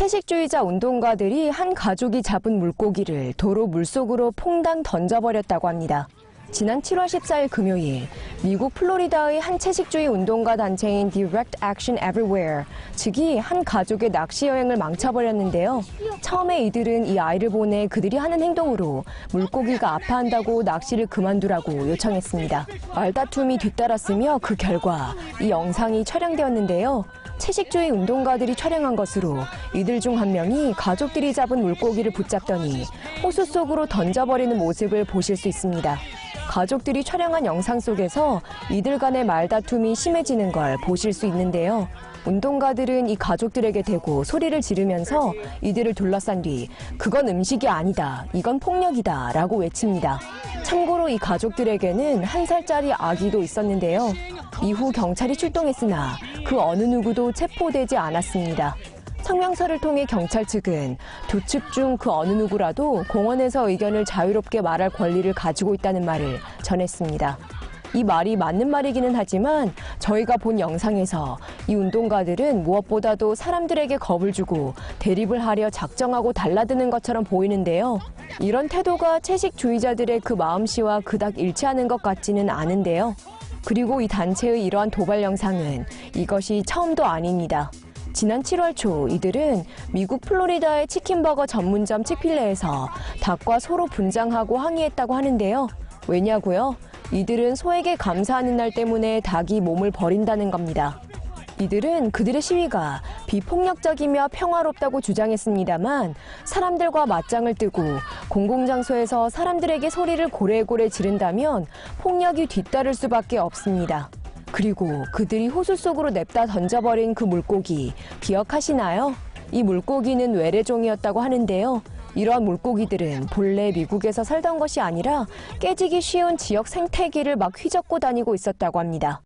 채식주의자 운동가들이 한 가족이 잡은 물고기를 도로 물속으로 퐁당 던져버렸다고 합니다. 지난 7월 14일 금요일 미국 플로리다의 한 채식주의 운동가 단체인 Direct Action Everywhere 즉이 한 가족의 낚시 여행을 망쳐버렸는데요. 처음에 이들은 이 아이를 보내 그들이 하는 행동으로 물고기가 아파한다고 낚시를 그만두라고 요청했습니다. 말다툼이 뒤따랐으며 그 결과 이 영상이 촬영되었는데요. 채식주의 운동가들이 촬영한 것으로 이들 중 한 명이 가족들이 잡은 물고기를 붙잡더니 호수 속으로 던져버리는 모습을 보실 수 있습니다. 가족들이 촬영한 영상 속에서 이들 간의 말다툼이 심해지는 걸 보실 수 있는데요. 운동가들은 이 가족들에게 대고 소리를 지르면서 이들을 둘러싼 뒤 그건 음식이 아니다. 이건 폭력이다. 라고 외칩니다. 참고로 이 가족들에게는 한 살짜리 아기도 있었는데요. 이후 경찰이 출동했으나 그 어느 누구도 체포되지 않았습니다. 성명서를 통해 경찰 측은 두 측 중 그 어느 누구라도 공원에서 의견을 자유롭게 말할 권리를 가지고 있다는 말을 전했습니다. 이 말이 맞는 말이기는 하지만 저희가 본 영상에서 이 운동가들은 무엇보다도 사람들에게 겁을 주고 대립을 하려 작정하고 달라드는 것처럼 보이는데요. 이런 태도가 채식주의자들의 그 마음씨와 그닥 일치하는 것 같지는 않은데요. 그리고 이 단체의 이러한 도발 영상은 이것이 처음도 아닙니다. 지난 7월 초 이들은 미국 플로리다의 치킨버거 전문점 치필레에서 닭과 소로 분장하고 항의했다고 하는데요. 왜냐고요? 이들은 소에게 감사하는 날 때문에 닭이 몸을 버린다는 겁니다. 이들은 그들의 시위가 비폭력적이며 평화롭다고 주장했습니다만 사람들과 맞짱을 뜨고 공공장소에서 사람들에게 소리를 고래고래 지른다면 폭력이 뒤따를 수밖에 없습니다. 그리고 그들이 호수 속으로 냅다 던져버린 그 물고기 기억하시나요? 이 물고기는 외래종이었다고 하는데요. 이러한 물고기들은 본래 미국에서 살던 것이 아니라 깨지기 쉬운 지역 생태계를 막 휘젓고 다니고 있었다고 합니다.